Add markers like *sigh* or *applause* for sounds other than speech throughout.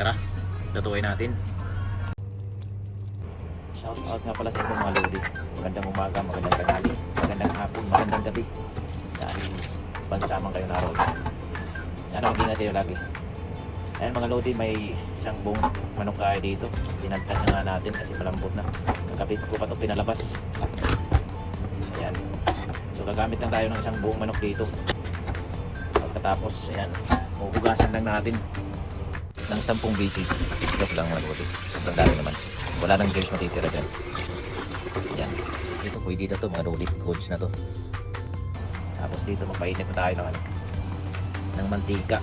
Tara, lutuin natin. Shout out nga pala sa inyo mga lodi. Magandang umaga, magandang tanghali, magandang hapon, magandang gabi. Saan bansa man kayo naroon. Sana mag-ingat kayo lagi. Ayan mga lodi, may isang buong manok tayo dito. Tinantad na nga natin kasi malambot na. Kagabi ko pa ito pinalabas. Ayan. So gagamit lang tayo ng isang buong manok dito. Pagkatapos, ayan, huhugasan lang natin ng 10 pieces. Joke lang mga lodi. Sobrang dami naman. Wala nang gears matitira dyan. Yan. Dito pwede na to mga lodi. Goods na to. Tapos dito magpainit na tayo ng ano ng mantika.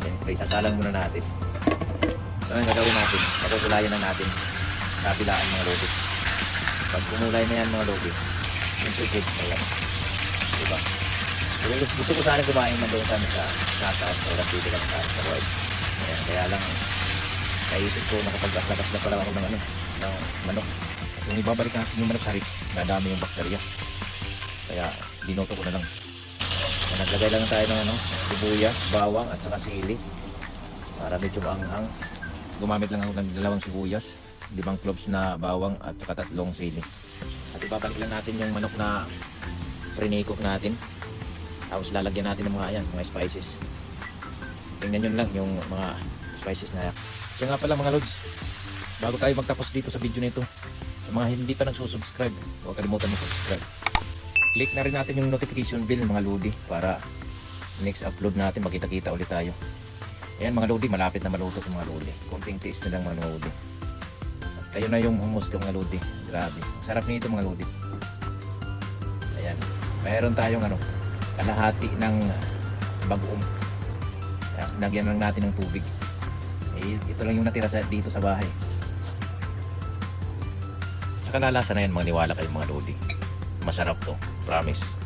Siyempre, sasalang muna natin. Ito ang gagawin natin. Pakukulayan lang natin. Kabilaan mga lodi. Pag kumulay na yan mga lodi, siyempre good na yan. Diba? Gusto ko sana kumain man doon sa sa kata sa walang pili lang sa word. Ayan, kaya lang naisip ko nakapaglakas na pala ako ng ano, ng manok. Kung ibabalik natin yung manok sa rip, dadami yung bakterya. Kaya dinoto ko na lang. Naglagay lang tayo ng ano, sibuyas, bawang at saka sili. Para medyo maanghang. Gumamit lang ako ng dalawang sibuyas, limang cloves na bawang at saka tatlong sili. At ibabalik lang natin yung manok na pre-cook natin. Tapos lalagyan natin ng mga yan, mga spices. Tingnan nyo lang yung mga spices na. Kaya nga pala mga lods, bago tayo magtapos dito sa video nito, sa mga hindi pa nagsusubscribe, huwag kalimutan mag-subscribe. Click na rin natin yung notification bell mga lodi para next upload natin makita-kita ulit tayo. Ayan mga lodi, malapit na maluto itong mga lodi. Konting tiis na lang mga lodi. At kayo na yung humusga mga lodi. Grabe. Sarap nito mga lodi. Ayan. Mayroon tayong ano, kalahati ng bagoong. Tapos lagyan lang natin ng tubig. Eh, ito lang yung natira sa, dito sa bahay. Tsaka lalasa na yan mga niwala kayo mga lodi. Masarap to, promise.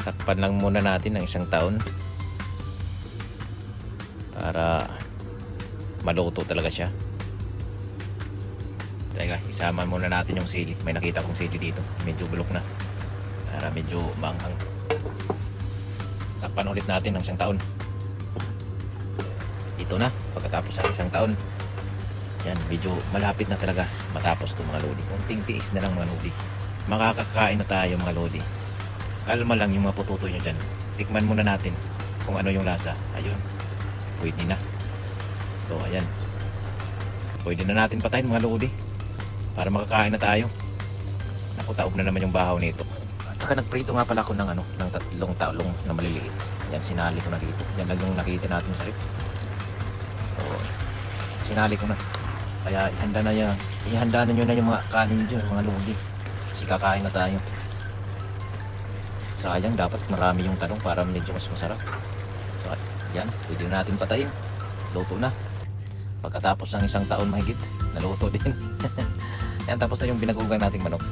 Takpan lang muna natin ng isang taon para maluto talaga siya. Teka, isama muna natin yung sili. May nakita kong sili dito. Medyo bulok na. Para medyo maanghang. Takpan ulit natin ng isang taon. Ito na, pagkatapos ng isang taon. Yan, medyo malapit na talaga matapos to mga lodi. Konting tiis na lang mga lodi. Makakakain na tayo mga lodi. Kalma lang yung mga pututo nyo dyan. Tikman muna natin kung ano yung lasa. Ayun, pwede na. So, ayan. Pwede na natin patayin mga lodi. Para makakain na tayo. Naku, taob na naman yung bahaw nito. At saka nagprito nga pala ako ng ano, ng tatlong talong na maliliit. Yan, sinali ko na dito. Yan lang yung nakita natin sa rip. Sinali ko na. Kaya ihanda na yan. Ihanda na nyo na yung mga kanin dyan, mga lodi. Kasi kakain na tayo. Sayang, dapat marami yung tanong para medyo mas masarap. So, yan. Pwede na natin patayin. Luto na. Pagkatapos ng isang taon mahigit, naluto din. *laughs* yan, tapos na yung binagugan nating manok.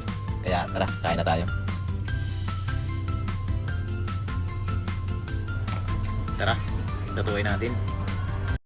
Kaya tara, kain na tayo. Tara, lutuin natin.